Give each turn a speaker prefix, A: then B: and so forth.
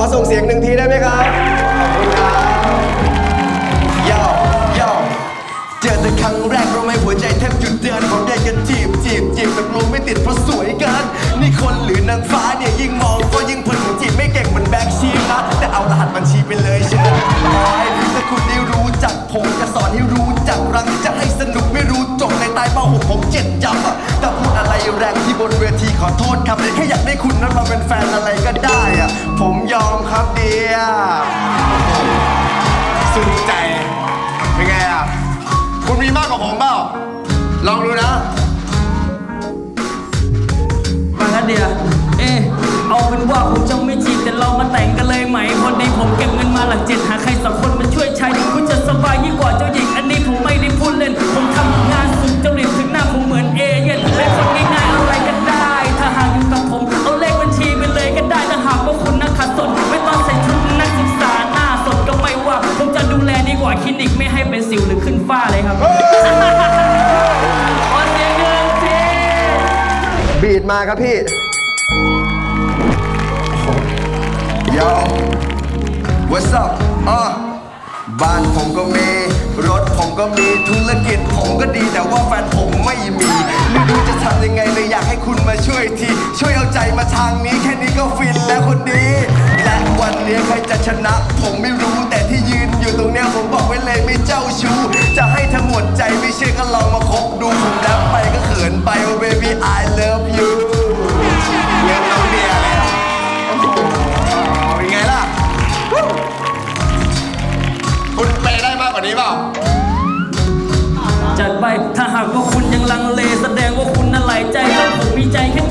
A: อส่งเสียงหนึ่งทีได้ไหมครับ ขอบคุณครับยาวยาวเจอแต่ครั้งแรกเราไม่หัวใจแทบหยุดเดินผมอยากจะจีบจีบจีบแต่กลัวไม่ติดเพราะสวยเกินนี่คนหรือนางฟ้าเนี่ยยิ่งมองก็ยิ่งเพลินจีบไม่เก่งเหมือนแบ็คชีฟนะแต่เอารหัสบัญชีไปเลยเชิญโอ้ยถ้าคุณได้รู้จักผมจะสอนให้รู้จักรักจะให้สนุกไม่รู้จบในใต้เป้าหกผมเจ็ดยับแต่พูดอะไรแรงที่บนเวทีขอโทษครับแค่อยากได้คุณนั้น มีมากกว่าผมเปล่า ลองดูนะ
B: มางั้นเดียว เอะเอาเป็นว่าผมจะไม่จีบแต่เรามาแต่งกันเลยไหมพอดีผมเก็บ ดีกว่าคลินิกไม่ให้เป็นสิวหรือขึ้นฝ้าเลยครับขอเสียงหนึ่งที
A: บีดมาครับพี่โย What's up อะบ้านผมก็มี รถผมก็มี ธุรกิจผมก็ดี แต่ว่าแฟนผมไม่มี ไม่รู้จะทำยังไงเลยอยากให้คุณมาช่วยที ช่วยเอาใจมาทางนี้ แค่นี้ก็ฟินแล้วคนดี และวันนี้ใครจะชนะ ผมไม่รู้ ไว้เลยไม่เจ้าชู้ จะให้ทั้งหมดใจไม่เชื่อก็ลองมาคบดูผมแล้วไปก็เขินไป oh baby I love you เรื่องน้องเดียเลยอะโอ้โหเป็นไงล่ะ คุณเปย์ได้มากกว่านี้เปล่า
B: จัดไปถ้าหากว่าคุณยังลังเลแสดงว่าคุณน่ะหลายใจแล้วผมมีใจแค่